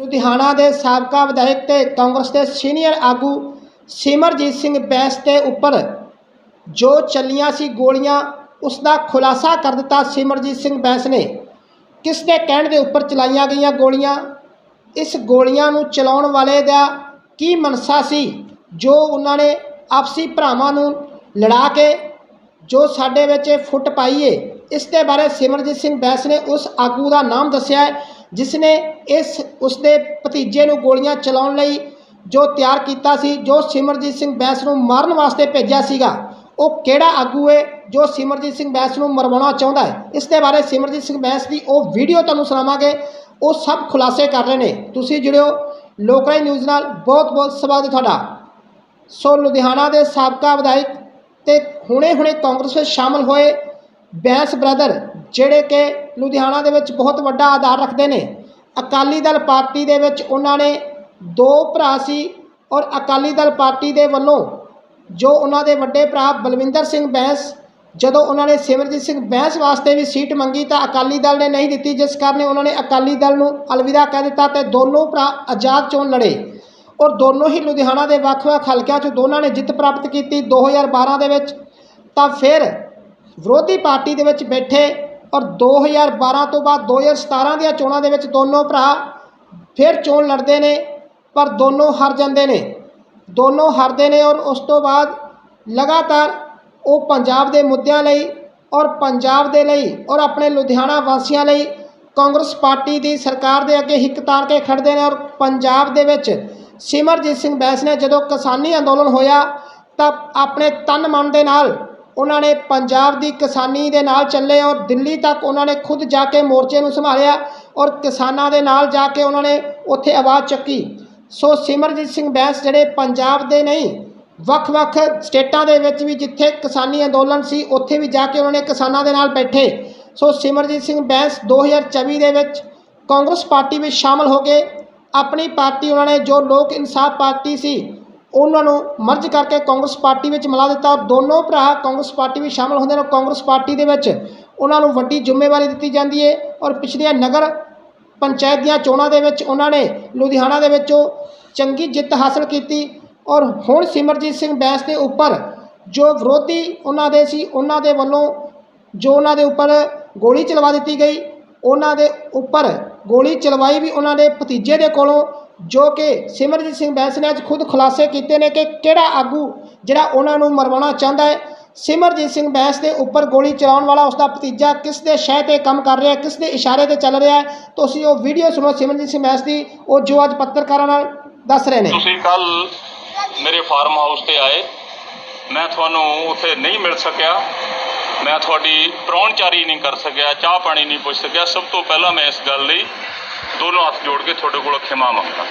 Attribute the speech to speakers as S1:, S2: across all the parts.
S1: ਲੁਧਿਆਣਾ ਦੇ ਸਾਬਕਾ ਵਿਧਾਇਕ ਤੇ ਕਾਂਗਰਸ ਦੇ ਸੀਨੀਅਰ ਆਗੂ ਸਿਮਰਜੀਤ ਸਿੰਘ ਬੈਂਸ ਦੇ ਉੱਪਰ ਜੋ ਚੱਲੀਆਂ ਸੀ ਗੋਲੀਆਂ, ਉਸ ਦਾ ਖੁਲਾਸਾ ਕਰ ਦਿੱਤਾ ਸਿਮਰਜੀਤ ਸਿੰਘ ਬੈਂਸ ਨੇ। ਕਿਸ ਦੇ ਕਹਿਣ ਦੇ ਉੱਪਰ ਚਲਾਈਆਂ ਗਈਆਂ ਗੋਲੀਆਂ? ਇਸ ਗੋਲੀਆਂ ਨੂੰ ਚਲਾਉਣ ਵਾਲੇ ਦਾ ਕੀ ਮਨਸਾ ਸੀ, ਜੋ ਉਹਨਾਂ ਨੇ ਆਪਸੀ ਭਰਾਵਾਂ ਨੂੰ ਲੜਾ ਕੇ, ਜੋ ਸਾਡੇ ਵਿੱਚ ਇਹ ਫੁੱਟ ਪਾਈਏ ਇਸ ਦੇ ਬਾਰੇ ਸਿਮਰਜੀਤ ਸਿੰਘ ਬੈਂਸ ਨੇ ਉਸ ਆਗੂ ਦਾ ਨਾਮ ਦੱਸਿਆ ਹੈ। ਜਿਸ ਨੇ ਇਸ ਉਸ ਦੇ ਭਤੀਜੇ ਨੂੰ ਗੋਲੀਆਂ ਚਲਾਉਣ ਲਈ ਜੋ ਤਿਆਰ ਕੀਤਾ ਸੀ, ਜੋ ਸਿਮਰਜੀਤ ਸਿੰਘ ਬੈਂਸ ਨੂੰ ਮਾਰਨ ਵਾਸਤੇ ਭੇਜਿਆ ਸੀਗਾ, ਉਹ ਕਿਹੜਾ ਆਗੂ ਹੈ ਜੋ ਸਿਮਰਜੀਤ ਸਿੰਘ ਬੈਂਸ ਨੂੰ ਮਰਵਾਉਣਾ ਚਾਹੁੰਦਾ ਹੈ ਇਸ ਦੇ ਬਾਰੇ ਸਿਮਰਜੀਤ ਸਿੰਘ ਬੈਂਸ ਦੀ ਉਹ ਵੀਡੀਓ ਤੁਹਾਨੂੰ ਸੁਣਾਵਾਂਗੇ। ਉਹ ਸਭ ਖੁਲਾਸੇ ਕਰ ਰਹੇ ਨੇ। ਤੁਸੀਂ ਜੁੜਿਓ ਲੋਕਰਾਈ ਨਿਊਜ਼ ਨਾਲ। ਬਹੁਤ ਬਹੁਤ ਸਵਾਗਤ ਹੈ ਤੁਹਾਡਾ। ਸੋ ਲੁਧਿਆਣਾ ਦੇ ਸਾਬਕਾ ਵਿਧਾਇਕ ਤੇ ਹੁਣੇ-ਹੁਣੇ ਕਾਂਗਰਸ ਵਿੱਚ ਸ਼ਾਮਲ ਹੋਏ ਬੈਂਸ ਬ੍ਰਦਰ ਜਿਹੜੇ ਕਿ ਲੁਧਿਆਣਾ ਦੇ ਵਿੱਚ ਬਹੁਤ ਵੱਡਾ ਆਧਾਰ ਰੱਖਦੇ ਨੇ। ਅਕਾਲੀ ਦਲ ਪਾਰਟੀ ਦੇ ਵਿੱਚ ਉਹਨਾਂ ਨੇ ਦੋ ਭਰਾ ਸੀ ਔਰ ਅਕਾਲੀ ਦਲ ਪਾਰਟੀ ਦੇ ਵੱਲੋਂ ਜੋ ਉਹਨਾਂ ਦੇ ਵੱਡੇ ਭਰਾ ਬਲਵਿੰਦਰ ਸਿੰਘ ਬੈਂਸ, ਜਦੋਂ ਉਹਨਾਂ ਨੇ ਸਿਮਰਜੀਤ ਸਿੰਘ ਬੈਂਸ ਵਾਸਤੇ ਵੀ ਸੀਟ ਮੰਗੀ ਤਾਂ ਅਕਾਲੀ ਦਲ ਨੇ ਨਹੀਂ ਦਿੱਤੀ, ਜਿਸ ਕਾਰਨ ਉਹਨਾਂ ਨੇ ਅਕਾਲੀ ਦਲ ਨੂੰ ਅਲਵਿਦਾ ਕਹਿ ਦਿੱਤਾ ਤੇ ਦੋਨੋਂ ਭਰਾ ਆਜ਼ਾਦ ਚੋਣ ਲੜੇ। ਔਰ ਦੋਨੋਂ ਹੀ ਲੁਧਿਆਣਾ ਦੇ ਵੱਖ-ਵੱਖ ਹਲਕਿਆਂ 'ਚ ਦੋਨਾਂ ਨੇ ਜਿੱਤ ਪ੍ਰਾਪਤ ਕੀਤੀ। 2012 ਦੇ ਵਿੱਚ ਤਾਂ ਫਿਰ ਵਿਰੋਧੀ ਪਾਰਟੀ ਦੇ ਵਿੱਚ ਬੈਠੇ ਔਰ 2012 ਤੋਂ ਬਾਅਦ 2017 ਦੀਆਂ ਚੋਣਾਂ ਦੇ ਵਿੱਚ ਦੋਨੋਂ ਭਰਾ ਫਿਰ ਚੋਣ ਲੜਦੇ ਨੇ, ਪਰ ਦੋਨੋਂ ਹਾਰ ਜਾਂਦੇ ਨੇ। ਦੋਨੋਂ ਹਾਰਦੇ ਨੇ ਔਰ ਉਸ ਤੋਂ ਬਾਅਦ ਲਗਾਤਾਰ ਉਹ ਪੰਜਾਬ ਦੇ ਮੁੱਦਿਆਂ ਲਈ ਔਰ ਪੰਜਾਬ ਦੇ ਲਈ ਔਰ ਆਪਣੇ ਲੁਧਿਆਣਾ ਵਾਸੀਆਂ ਲਈ ਕਾਂਗਰਸ ਪਾਰਟੀ ਦੀ ਸਰਕਾਰ ਦੇ ਅੱਗੇ ਹਿੱਕ ਤਾਰ ਕੇ ਖੜਦੇ ਨੇ ਔਰ ਪੰਜਾਬ ਦੇ ਵਿੱਚ ਸਿਮਰਜੀਤ ਸਿੰਘ ਬੈਂਸ ਨੇ ਜਦੋਂ ਕਿਸਾਨੀ ਅੰਦੋਲਨ ਹੋਇਆ ਤਾਂ ਆਪਣੇ ਤਨ ਮਨ ਦੇ ਨਾਲ ਉਹਨਾਂ ਨੇ ਪੰਜਾਬ ਦੀ ਕਿਸਾਨੀ ਦੇ ਨਾਲ ਚੱਲੇ ਔਰ ਦਿੱਲੀ ਤੱਕ ਉਹਨਾਂ ਨੇ ਖੁਦ ਜਾ ਕੇ ਮੋਰਚੇ ਨੂੰ ਸੰਭਾਲਿਆ ਔਰ ਕਿਸਾਨਾਂ ਦੇ ਨਾਲ ਜਾ ਕੇ ਉਹਨਾਂ ਨੇ ਉੱਥੇ ਆਵਾਜ਼ ਚੱਕੀ। ਸੋ ਸਿਮਰਜੀਤ ਸਿੰਘ ਬੈਂਸ ਜਿਹੜੇ ਪੰਜਾਬ ਦੇ ਨਹੀਂ, ਵੱਖ-ਵੱਖ ਸਟੇਟਾਂ ਦੇ ਵਿੱਚ ਵੀ ਜਿੱਥੇ ਕਿਸਾਨੀ ਅੰਦੋਲਨ ਸੀ, ਉੱਥੇ ਵੀ ਜਾ ਕੇ ਉਹਨਾਂ ਨੇ ਕਿਸਾਨਾਂ ਦੇ ਨਾਲ ਬੈਠੇ। ਸੋ ਸਿਮਰਜੀਤ ਸਿੰਘ ਬੈਂਸ 2024 ਦੇ ਵਿੱਚ ਕਾਂਗਰਸ ਪਾਰਟੀ ਵਿੱਚ ਸ਼ਾਮਲ ਹੋ ਗਏ ਆਪਣੀ ਪਾਰਟੀ, ਉਹਨਾਂ ਨੇ ਜੋ ਲੋਕ ਇਨਸਾਫ ਪਾਰਟੀ ਸੀ ਉਹਨਾਂ ਨੂੰ ਮਰਜ ਕਰਕੇ ਕਾਂਗਰਸ ਪਾਰਟੀ ਵਿੱਚ ਮਿਲਾ ਦਿੱਤਾ। ਦੋਨੋਂ ਭਰਾ ਕਾਂਗਰਸ ਪਾਰਟੀ ਵਿੱਚ ਸ਼ਾਮਲ ਹੁੰਦੇ ਨੇ। ਕਾਂਗਰਸ ਪਾਰਟੀ ਦੇ ਵਿੱਚ ਉਹਨਾਂ ਨੂੰ ਵੱਡੀ ਜ਼ਿੰਮੇਵਾਰੀ ਦਿੱਤੀ ਜਾਂਦੀ ਹੈ ਔਰ ਪਿਛਲੀਆਂ ਨਗਰ ਪੰਚਾਇਤ ਦੀਆਂ ਚੋਣਾਂ ਦੇ ਵਿੱਚ ਉਹਨਾਂ ਨੇ ਲੁਧਿਆਣਾ ਦੇ ਵਿੱਚੋਂ ਚੰਗੀ ਜਿੱਤ ਹਾਸਲ ਕੀਤੀ ਔਰ ਹੁਣ ਸਿਮਰਜੀਤ ਸਿੰਘ ਬੈਂਸ ਦੇ ਉੱਪਰ ਜੋ ਵਿਰੋਧੀ ਉਹਨਾਂ ਦੇ ਸੀ, ਉਹਨਾਂ ਦੇ ਵੱਲੋਂ ਜੋ ਉਹਨਾਂ ਦੇ ਉੱਪਰ ਗੋਲੀ ਚਲਵਾ ਦਿੱਤੀ ਗਈ, ਉਹਨਾਂ ਦੇ ਉੱਪਰ ਗੋਲੀ ਚਲਵਾਈ ਵੀ ਉਹਨਾਂ ਦੇ ਭਤੀਜੇ ਦੇ ਕੋਲੋਂ ਜੋ ਕਿ ਸਿਮਰਜੀਤ ਸਿੰਘ ਬੈਂਸ ਨੇ ਅੱਜ ਖੁਦ ਖੁਲਾਸੇ ਕੀਤੇ ਨੇ ਕਿ ਕਿਹੜਾ ਆਗੂ ਜਿਹੜਾ ਉਹਨਾਂ ਨੂੰ ਮਰਵਾਉਣਾ ਚਾਹੁੰਦਾ ਹੈ। ਸਿਮਰਜੀਤ ਸਿੰਘ ਬੈਂਸ ਦੇ ਉੱਪਰ ਗੋਲੀ ਚਲਾਉਣ ਵਾਲਾ ਉਸ ਦਾ ਭਤੀਜਾ ਕਿਸ ਦੇ ਸ਼ਹਿ ਤੇ ਕੰਮ ਕਰ ਰਿਹਾ ਕਿਸ ਦੇ ਇਸ਼ਾਰੇ ਤੇ ਚੱਲ ਰਿਹਾ ਤੁਸੀਂ ਉਹ ਵੀਡੀਓ ਸੁਣੋ ਸਿਮਰਜੀਤ ਸਿੰਘ ਬੈਂਸ ਦੀ, ਉਹ ਜੋ ਅੱਜ ਪੱਤਰਕਾਰਾਂ ਨਾਲ ਦੱਸ ਰਹੇ ਨੇ।
S2: ਤੁਸੀਂ ਕੱਲ ਮੇਰੇ ਫਾਰਮ ਹਾਊਸ ਤੇ ਆਏ। ਮੈਂ ਤੁਹਾਨੂੰ ਉੱਥੇ ਨਹੀਂ ਮਿਲ ਸਕਿਆ। ਮੈਂ ਤੁਹਾਡੀ ਪ੍ਰਾਹੁਣਚਾਰੀ ਨਹੀਂ ਕਰ ਸਕਿਆ, ਚਾਹ ਪਾਣੀ ਨਹੀਂ ਪੁੱਛ ਸਕਿਆ। ਸਭ ਤੋਂ ਪਹਿਲਾਂ ਮੈਂ ਇਸ ਗੱਲ ਲਈ ਦੋਨੋਂ ਹੱਥ ਜੋੜ ਕੇ ਤੁਹਾਡੇ ਕੋਲ ਖਿਮਾ ਮੰਗਦਾ।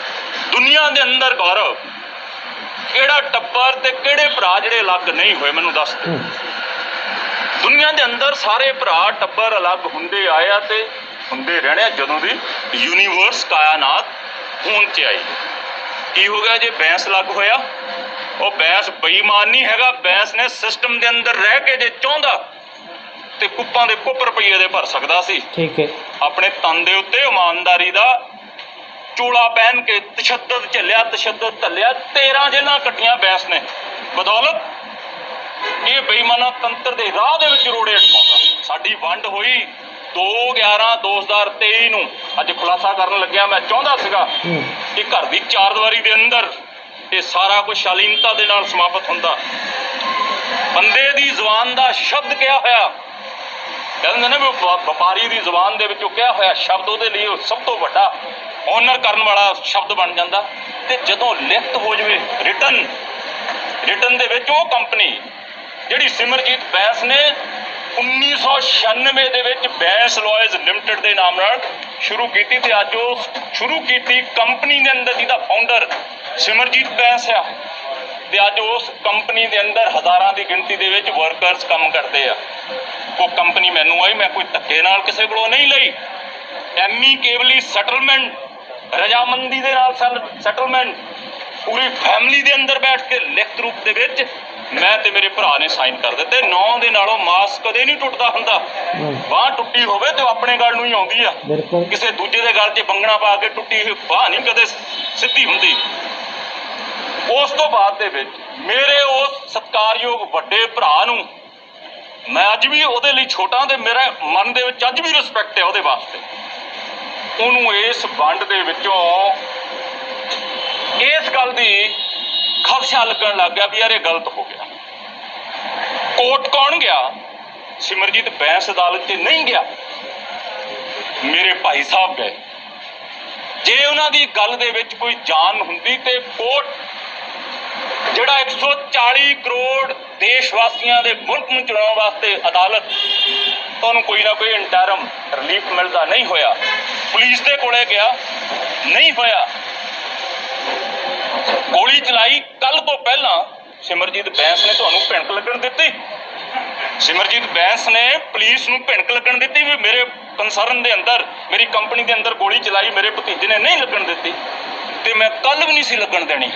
S2: ਦੁਨੀਆ ਦੇ ਅੰਦਰ ਗੌਰਵ ਕਿਹੜਾ ਟੱਬਰ ਤੇ ਕਿਹੜੇ ਭਰਾ ਜਿਹੜੇ ਅਲੱਗ ਨਹੀਂ ਹੋਏ, ਮੈਨੂੰ ਦੱਸ ਦੇ ਦੁਨੀਆ ਦੇ ਅੰਦਰ ਸਾਰੇ ਭਰਾ ਟੱਬਰ ਅਲੱਗ ਹੁੰਦੇ ਆਏ ਆ ਤੇ ਹੁੰਦੇ ਰਹਿਣੇ ਆ ਜਦੋਂ ਦੀ ਯੂਨੀਵਰਸ ਕਾਇਨਾਤ ਹੋਣ ਚ ਆਈ। ਕੀ ਹੋ ਗਿਆ ਜੇ ਬੈਂਸ ਲੱਗ ਹੋਇਆ? ਉਹ ਬੈਂਸ ਬੇਈਮਾਨ ਨਹੀਂ ਹੈਗਾ, ਬੈਂਸ ਨੇ ਸਿਸਟਮ ਦੇ ਅੰਦਰ ਰਹਿ ਕੇ ਜੇ ਚਾਹੁੰਦਾ ਤੇ ਕੁੱਪਾਂ ਦੇ ਕੁੱਪ ਰੁਪਈਏ ਦੇ ਭਰ ਸਕਦਾ ਸੀ।
S1: ਠੀਕ ਹੈ।
S2: ਆਪਣੇ ਤਨ ਦੇ ਉੱਤੇ ਇਮਾਨਦਾਰੀ ਦਾ ਚੂੜਾ ਪਹਿਨ ਕੇ ਤਸ਼ੱਦਦ ਝੱਲਿਆ ਤਸ਼ੱਦਦ ਧੱਲਿਆ 13 ਜੇਲਾਂ ਕੱਟੀਆਂ ਬੈਂਸ ਨੇ। ਬਦੌਲਤ ਇਹ ਬੇਈਮਾਨਾ ਤੰਤਰ ਦੇ ਰਾਹ ਦੇ ਵਿੱਚ ਰੋੜੇ ਅਟਕਾਉਂਦਾ ਸਾਡੀ ਵੰਡ ਹੋਈ 2 11 2023 ਨੂੰ। ਅੱਜ ਖੁਲਾਸਾ ਕਰਨ ਲੱਗਿਆ ਮੈਂ ਚਾਹੁੰਦਾ ਸੀਗਾ ਕਿ ਘਰ ਦੀ ਚਾਰ ਦੀਵਾਰੀ ਦੇ ਅੰਦਰ ਇਹ ਸਾਰਾ ਕੁਝ ਸ਼ਾਲੀਨਤਾ ਦੇ ਨਾਲ ਸਮਾਪਤ ਹੁੰਦਾ। ਬੰਦੇ ਦੀ ਜ਼ੁਬਾਨ ਦਾ ਸ਼ਬਦ ਕਿਹਾ ਹੋਇਆ ਕਹਿੰਦੇ ਨੇ ਵੀ ਉਹ ਵ- ਵਪਾਰੀ ਦੀ ਜ਼ੁਬਾਨ ਦੇ ਵਿੱਚ ਉਹ ਕਿਹਾ ਹੋਇਆ ਸ਼ਬਦ, ਉਹਦੇ ਲਈ ਉਹ ਸਭ ਤੋਂ ਵੱਡਾ ਓਨਰ ਕਰਨ ਵਾਲਾ ਸ਼ਬਦ ਬਣ ਜਾਂਦਾ। ਤੇ ਜਦੋਂ ਲਿਖਤ ਹੋ ਜਵੇ ਰਿਟਨ ਰਿਟਨ ਦੇ ਵਿੱਚ ਉਹ ਕੰਪਨੀ ਜਿਹੜੀ ਸਿਮਰਜੀਤ ਬੈਂਸ ਨੇ 1996 ਦੇ ਵਿੱਚ ਬੈਂਸ ਲਾਇਰਸ ਲਿਮਟਿਡ ਦੇ ਨਾਮ ਨਾਲ ਸ਼ੁਰੂ ਕੀਤੀ ਤੇ ਅੱਜ ਉਹ ਸ਼ੁਰੂ ਕੀਤੀ ਕੰਪਨੀ ਦੇ ਅੰਦਰ ਜਿਹਦਾ ਫਾਊਂਡਰ ਸਿਮਰਜੀਤ ਬੈਂਸ ਆ। ਤੇ ਅੱਜ ਉਸ ਕੰਪਨੀ ਦੇ ਅੰਦਰ ਹਜ਼ਾਰਾਂ ਦੀ ਗਿਣਤੀ ਦੇ ਵਿੱਚ ਵਰਕਰਸ ਕੰਮ ਕਰਦੇ ਆ। ਉਹ ਕੰਪਨੀ ਮੈਨੂੰ ਆਈ ਮੈਂ ਕੋਈ ਧੱਕੇ ਨਾਲ ਕਿਸੇ ਕੋਲੋਂ ਨਹੀਂ ਲਈ। ਐਮੀ ਕੇਬਲੀ ਸੈਟਲਮੈਂਟ ਰਜਾਮੰਦੀ ਦੇ ਨਾਲ ਸੈਟਲਮੈਂਟ ਪੂਰੀ ਫੈਮਿਲੀ ਦੇ ਅੰਦਰ ਬੈਠ ਕੇ ਲਿਖਤ ਰੂਪ ਦੇ ਵਿੱਚ ਮੈਂ ਤੇ ਮੇਰੇ ਭਰਾ ਨੇ ਸਾਈਨ ਕਰ ਦਿੱਤੇ। ਨੌ ਦੇ ਨਾਲੋਂ ਮਾਸ ਕਦੇ ਨਹੀਂ ਟੁੱਟਦਾ ਹੁੰਦਾ। ਬਾਹ ਟੁੱਟੀ ਹੋਵੇ ਤੇ ਆਪਣੇ ਗੱਲ ਨੂੰ ਹੀ ਆਉਂਦੀ ਆ। ਕਿਸੇ ਦੂਜੇ ਦੇ ਗੱਲ 'ਚ ਬੰਗਣਾ ਪਾ ਕੇ ਟੁੱਟੀ ਹੋਈ ਬਾਹ ਨਹੀਂ ਕਦੇ ਸਿੱਧੀ ਹੁੰਦੀ। ਉਸ ਤੋਂ ਬਾਅਦ ਦੇ ਵਿੱਚ ਮੇਰੇ ਉਸ ਸਤਿਕਾਰਯੋਗ ਵੱਡੇ ਭਰਾ ਨੂੰ ਮੈਂ ਅੱਜ ਵੀ ਉਹਦੇ ਲਈ ਛੋਟਾ ਤੇ ਮੇਰੇ ਮਨ ਦੇ ਵਿੱਚ ਅੱਜ ਵੀ ਰਿਸਪੈਕਟ ਹੈ ਉਹਦੇ ਵਾਸਤੇ। ਉਹਨੂੰ ਇਸ ਵੰਡ ਦੇ ਵਿੱਚੋਂ ਇਸ ਗੱਲ ਦੀ ਖਦਸ਼ਾ ਲੱਗਣ ਲੱਗ ਗਿਆ ਵੀ ਯਾਰ ਇਹ ਗਲਤ ਹੋ ਗਿਆ। ਕੋਰਟ ਕੌਣ ਗਿਆ? ਸਿਮਰਜੀਤ ਬੈਂਸ ਅਦਾਲਤ 'ਚ ਨਹੀਂ ਗਿਆ। ਮੇਰੇ ਭਾਈ ਸਾਹਿਬ ਗਏ। ਜੇ ਉਹਨਾਂ ਦੀ ਗੱਲ ਦੇ ਵਿੱਚ ਕੋਈ ਜਾਨ ਹੁੰਦੀ ਤੇ ਕੋਰਟ ਜਿਹੜਾ 140 ਕਰੋੜ ਦੇਸ਼ ਵਾਸੀਆਂ ਦੇ ਮੁਲਕ ਨੂੰ ਚਲਾਉਣ ਵਾਸਤੇ ਅਦਾਲਤ ਤੁਹਾਨੂੰ ਕੋਈ ਨਾ ਕੋਈ ਇੰਟਰਮ ਰਿਲੀਫ ਮਿਲਦਾ ਨਹੀਂ ਹੋਇਆ। ਪੁਲਿਸ ਦੇ ਕੋਲੇ ਗਿਆ, ਨਹੀਂ ਹੋਇਆ। ਗੋਲੀ ਚਲਾਈ ਕੱਲ ਤੋਂ ਪਹਿਲਾਂ ਸਿਮਰਜੀਤ ਬੈਂਸ ਨੇ ਤੁਹਾਨੂੰ ਭਿਣਕ ਲੱਗਣ ਦਿੱਤੀ। ਸਿਮਰਜੀਤ ਬੈਂਸ ਨੇ ਪੁਲਿਸ ਨੂੰ ਭਿਣਕ ਲੱਗਣ ਦਿੱਤੀ ਵੀ ਮੇਰੇ ਕੰਸਰਨ ਦੇ ਅੰਦਰ, ਮੇਰੀ ਕੰਪਨੀ ਦੇ ਅੰਦਰ ਗੋਲੀ ਚਲਾਈ, ਮੇਰੇ ਭਤੀਜੇ ਨੇ ਨਹੀਂ ਲੱਗਣ ਦਿੱਤੀ। ਤੇ ਮੈਂ ਕੱਲ ਵੀ ਨਹੀਂ ਸੀ ਲੱਗਣ ਦੇਣੀ।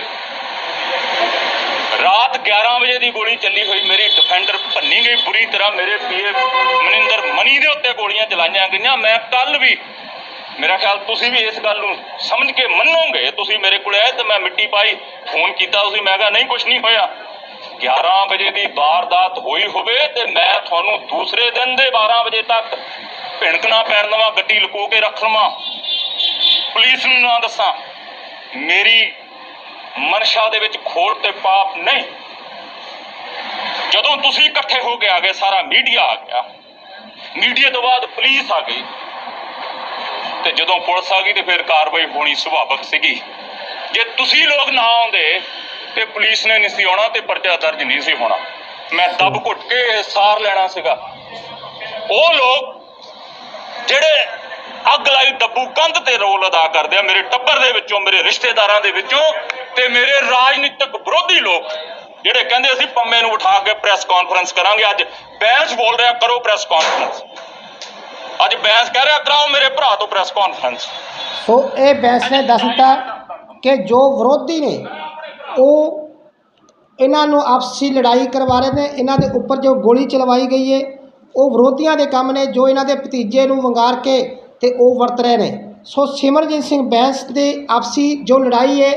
S2: ਰਾਤ 11 ਵਜੇ ਦੀ ਗੋਲੀ ਚੱਲੀ ਹੋਈ ਮੇਰੀ ਡਿਫੈਂਡਰ ਭੰਨੀ ਗਈ, ਬੁਰੀ ਤਰ੍ਹਾਂ ਮੇਰੇ ਪੀਏ ਮਨਿੰਦਰ ਮਨੀ ਦੇ ਉੱਤੇ ਗੋਲੀਆਂ ਚਲਾਈਆਂ ਗਈਆਂ। ਮੈਂ ਕੱਲ ਵੀ, ਮੇਰਾ ਖਿਆਲ ਤੁਸੀਂ ਵੀ ਇਸ ਗੱਲ ਨੂੰ ਸਮਝ ਕੇ ਮੰਨੋਗੇ, ਤੁਸੀਂ ਮੇਰੇ ਕੋਲ ਆਏ ਤੇ ਮੈਂ ਮਿੱਟੀ ਪਾਈ, ਫੋਨ ਕੀਤਾ ਤੁਸੀਂ, ਮੈਂ ਕਿਹਾ ਨਹੀਂ ਕੁਝ ਨਹੀਂ ਹੋਇਆ। 11 ਵਜੇ ਦੀ ਵਾਰਦਾਤ ਹੋਈ ਹੋਵੇ ਤੇ ਮੈਂ ਤੁਹਾਨੂੰ ਦੂਸਰੇ ਦਿਨ ਦੇ 12 ਵਜੇ ਤੱਕ ਭਿਣਕਣਾ ਪੈਣ ਦੇਵਾਂ, ਗੱਡੀ ਲੁਕੋ ਕੇ ਰੱਖ ਲਵਾਂ। ਪੁਲਿਸ ਨੂੰ ਨਾ ਦੱਸਾਂ, ਮੇਰੀ ਮਨਸ਼ਾ ਦੇ ਵਿੱਚ ਖੋੜ ਤੇ ਪਾਪ ਨਹੀਂ। ਜਦੋਂ ਤੁਸੀਂ ਇਕੱਠੇ ਹੋ ਕੇ ਆ ਗਏ, ਸਾਰਾ ਮੀਡੀਆ ਆ ਗਿਆ। ਮੀਡੀਆ ਤੋਂ ਬਾਅਦ ਪੁਲਿਸ ਆ ਗਈ। ਤੇ ਜਦੋਂ ਪੁਲਿਸ ਆ ਗਈ, ਤੇ ਫਿਰ ਕਾਰਵਾਈ ਹੋਣੀ ਸੁਭਾਵਕ ਸੀਗੀ। ਜੇ ਤੁਸੀਂ ਲੋਕ ਨਾ ਆਉਂਦੇ, ਤੇ ਪੁਲਿਸ ਨੇ ਨਹੀਂ ਸੀ ਆਉਣਾ ਤੇ ਪਰਚਾ ਦਰਜ ਨਹੀਂ ਸੀ ਹੋਣਾ। ਮੈਂ ਦੱਬ ਘੁੱਟ ਕੇ ਸਾਰ ਲੈਣਾ ਸੀਗਾ। ਉਹ ਲੋਕ ਜਿਹੜੇ ਅੱਗ ਲਾਈ ਡੱਬੂ ਕੰਧ ਤੇ ਰੋਲ ਅਦਾ ਕਰਦੇ ਆ, ਮੇਰੇ ਟੱਬਰ ਦੇ ਵਿੱਚੋਂ, ਮੇਰੇ ਰਿਸ਼ਤੇਦਾਰਾਂ ਦੇ ਵਿੱਚੋਂ ਤੇ ਮੇਰੇ ਰਾਜਨੀਤਿਕ ਵਿਰੋਧੀ ਲੋਕ ਜਿਹੜੇ ਕਹਿੰਦੇ ਅਸੀਂ ਪੰਮੇ ਨੂੰ ਉਠਾ ਕੇ ਪ੍ਰੈਸ ਕਾਨਫਰੰਸ ਕਰਾਂਗੇ, ਅੱਜ ਬੈਂਸ ਬੋਲ ਰਿਹਾ, ਕਰੋ ਪ੍ਰੈਸ ਕਾਨਫਰੰਸ ਅੱਜ ਬੈਂਸ ਕਹਿ ਰਿਹਾ, ਕਰਾਓ ਮੇਰੇ ਭਰਾ ਤੋਂ ਪ੍ਰੈਸ ਕਾਨਫਰੰਸ
S1: ਸੋ ਇਹ ਬੈਂਸ ਨੇ ਦੱਸ ਦਿੱਤਾ ਕਿ ਜੋ ਵਿਰੋਧੀ ਨੇ, ਉਹ ਇਹਨਾਂ ਨੂੰ ਆਪਸੀ ਲੜਾਈ ਕਰਵਾ ਰਹੇ ਨੇ, ਇਹਨਾਂ ਦੇ ਉੱਪਰ ਜੋ ਗੋਲੀ ਚਲਵਾਈ ਗਈ ਹੈ ਉਹ ਵਿਰੋਧੀਆਂ ਦੇ ਕੰਮ ਨੇ, ਜੋ ਇਹਨਾਂ ਦੇ ਭਤੀਜੇ ਨੂੰ ਵੰਗਾਰ ਕੇ ਤੇ ਉਹ ਵਰਤ ਰਹੇ ਨੇ। ਸੋ ਸਿਮਰਜੀਤ ਸਿੰਘ ਬੈਂਸ ਦੇ ਆਪਸੀ ਜੋ ਲੜਾਈ ਹੈ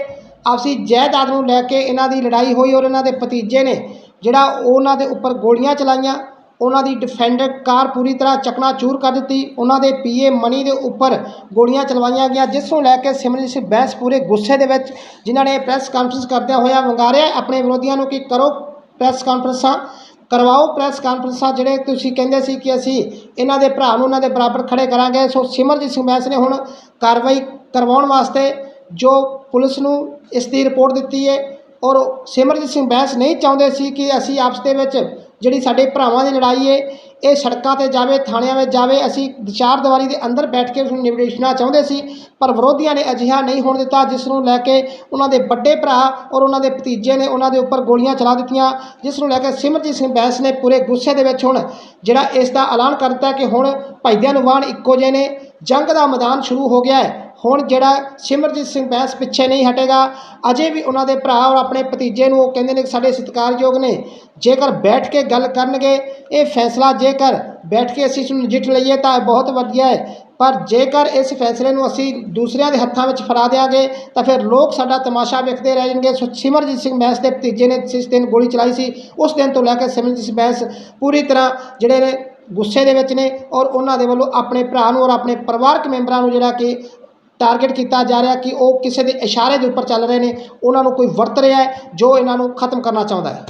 S1: ਆਪਸੀ ਜਾਇਦਾਦ ਨੂੰ ਲੈ ਕੇ ਇਹਨਾਂ ਦੀ ਲੜਾਈ ਹੋਈ ਔਰ ਇਹਨਾਂ ਦੇ ਭਤੀਜੇ ਨੇ ਜਿਹੜਾ ਉਹਨਾਂ ਦੇ ਉੱਪਰ ਗੋਲੀਆਂ ਚਲਾਈਆਂ, ਉਹਨਾਂ ਦੀ ਡਿਫੈਂਡਰ ਕਾਰ ਪੂਰੀ ਤਰ੍ਹਾਂ ਚਕਨਾਚੂਰ ਕਰ ਦਿੱਤੀ, ਉਹਨਾਂ ਦੇ ਪੀਏ ਮਨੀ ਦੇ ਉੱਪਰ ਗੋਲੀਆਂ ਚਲਵਾਈਆਂ ਗਈਆਂ, ਜਿਸ ਨੂੰ ਲੈ ਕੇ ਸਿਮਰਜੀਤ ਸਿੰਘ ਬੈਂਸ ਪੂਰੇ ਗੁੱਸੇ ਦੇ ਵਿੱਚ ਜਿਨ੍ਹਾਂ ਨੇ ਪ੍ਰੈਸ ਕਾਨਫਰੰਸ ਕਰਦਿਆਂ ਹੋਇਆ ਵੰਗਾਰਿਆ, ਆਪਣੇ ਵਿਰੋਧੀਆਂ ਨੂੰ ਕਿ ਕਰੋ ਪ੍ਰੈਸ ਕਾਨਫਰੰਸਾਂ ਕਰਵਾਓ ਪ੍ਰੈਸ ਕਾਨਫਰੰਸਾਂ ਜਿਹੜੇ ਤੁਸੀਂ ਕਹਿੰਦੇ ਸੀ ਕਿ ਅਸੀਂ ਇਹਨਾਂ ਦੇ ਭਰਾ ਨੂੰ ਉਹਨਾਂ ਦੇ ਬਰਾਬਰ ਖੜੇ ਕਰਾਂਗੇ, ਸੋ ਸਿਮਰਜੀਤ ਸਿੰਘ ਬੈਂਸ ਨੇ ਹੁਣ ਕਾਰਵਾਈ ਕਰਵਾਉਣ ਵਾਸਤੇ ਜੋ ਪੁਲਿਸ ਨੂੰ ਇਸ ਦੀ ਰਿਪੋਰਟ ਦਿੱਤੀ ਹੈ ਔਰ ਸਿਮਰਜੀਤ ਸਿੰਘ ਬੈਂਸ ਨਹੀਂ ਚਾਹੁੰਦੇ ਸੀ ਕਿ ਅਸੀਂ ਆਪਸ ਦੇ ਵਿੱਚ ਜਿਹੜੀ ਸਾਡੇ ਭਰਾਵਾਂ ਦੀ ਲੜਾਈ ਹੈ, ਇਹ ਸੜਕਾਂ ਤੇ ਜਾਵੇ, ਥਾਣਿਆਂ ਵਿੱਚ ਜਾਵੇ, ਅਸੀਂ ਚਾਰ ਦੀਵਾਰੀ ਦੇ ਅੰਦਰ ਬੈਠ ਕੇ ਉਸ ਨੂੰ ਨਿਬੇੜਨਾ ਚਾਹੁੰਦੇ ਸੀ, ਪਰ ਵਿਰੋਧੀਆਂ ਨੇ ਅਜਿਹਾ ਨਹੀਂ ਹੋਣ ਦਿੱਤਾ, ਜਿਸ ਨੂੰ ਲੈ ਕੇ ਉਹਨਾਂ ਦੇ ਵੱਡੇ ਭਰਾ ਔਰ ਉਹਨਾਂ ਦੇ ਭਤੀਜੇ ਨੇ ਉਹਨਾਂ ਦੇ ਉੱਪਰ ਗੋਲੀਆਂ ਚਲਾ ਦਿੱਤੀਆਂ, ਜਿਸ ਨੂੰ ਲੈ ਕੇ ਸਿਮਰਜੀਤ ਸਿੰਘ ਬੈਂਸ ਨੇ ਪੂਰੇ ਗੁੱਸੇ ਦੇ ਵਿੱਚ ਹੁਣ ਜਿਹੜਾ ਇਸ ਦਾ ਐਲਾਨ ਕਰ ਦਿੱਤਾ ਕਿ ਹੁਣ ਭਾਈਦਿਆਂ ਨੂੰ ਵਾਣ ਇੱਕੋ ਜਿਹੇ ਨੇ, ਜੰਗ ਦਾ ਮੈਦਾਨ ਸ਼ੁਰੂ ਹੋ ਗਿਆ ਹੈ। ਹੁਣ ਜਿਹੜਾ ਸਿਮਰਜੀਤ ਸਿੰਘ ਬੈਂਸ ਪਿੱਛੇ ਨਹੀਂ ਹਟੇਗਾ, ਅਜੇ ਵੀ ਉਹਨਾਂ ਦੇ ਭਰਾ ਔਰ ਆਪਣੇ ਭਤੀਜੇ ਨੂੰ ਉਹ ਕਹਿੰਦੇ ਨੇ ਸਾਡੇ ਸਤਿਕਾਰਯੋਗ ਨੇ, ਜੇਕਰ ਬੈਠ ਕੇ ਗੱਲ ਕਰਨਗੇ, ਇਹ ਫੈਸਲਾ ਜੇਕਰ ਬੈਠ ਕੇ ਅਸੀਂ ਇਸ ਨੂੰ ਨਜਿੱਠ ਲਈਏ ਤਾਂ ਬਹੁਤ ਵਧੀਆ ਹੈ। ਪਰ ਜੇਕਰ ਇਸ ਫੈਸਲੇ ਨੂੰ ਅਸੀਂ ਦੂਸਰਿਆਂ ਦੇ ਹੱਥਾਂ ਵਿੱਚ ਫੜਾ ਦਿਆਂਗੇ, ਤਾਂ ਫਿਰ ਲੋਕ ਸਾਡਾ ਤਮਾਸ਼ਾ ਵੇਖਦੇ ਰਹਿ ਜਾਣਗੇ ਸੋ ਸਿਮਰਜੀਤ ਸਿੰਘ ਬੈਂਸ ਦੇ ਭਤੀਜੇ ਨੇ ਜਿਸ ਦਿਨ ਗੋਲੀ ਚਲਾਈ ਸੀ, ਉਸ ਦਿਨ ਤੋਂ ਲੈ ਕੇ ਸਿਮਰਜੀਤ ਸਿੰਘ ਬੈਂਸ ਪੂਰੀ ਤਰ੍ਹਾਂ ਜਿਹੜੇ ਨੇ ਗੁੱਸੇ ਦੇ ਵਿੱਚ ਨੇ ਔਰ ਉਹਨਾਂ ਦੇ ਵੱਲੋਂ ਆਪਣੇ ਭਰਾ ਨੂੰ ਔਰ ਆਪਣੇ ਪਰਿਵਾਰਕ ਮੈਂਬਰਾਂ ਨੂੰ ਜਿਹੜਾ ਕਿ ਟਾਰਗੇਟ ਕੀਤਾ ਜਾ ਰਿਹਾ ਕਿ ਉਹ ਕਿਸੇ ਦੇ ਇਸ਼ਾਰੇ ਦੇ ਉੱਪਰ ਚੱਲ ਰਹੇ ਨੇ, ਉਹਨਾਂ ਨੂੰ ਕੋਈ ਵਰਤ ਰਿਹਾ ਜੋ ਇਹਨਾਂ ਨੂੰ ਖਤਮ ਕਰਨਾ ਚਾਹੁੰਦਾ ਹੈ।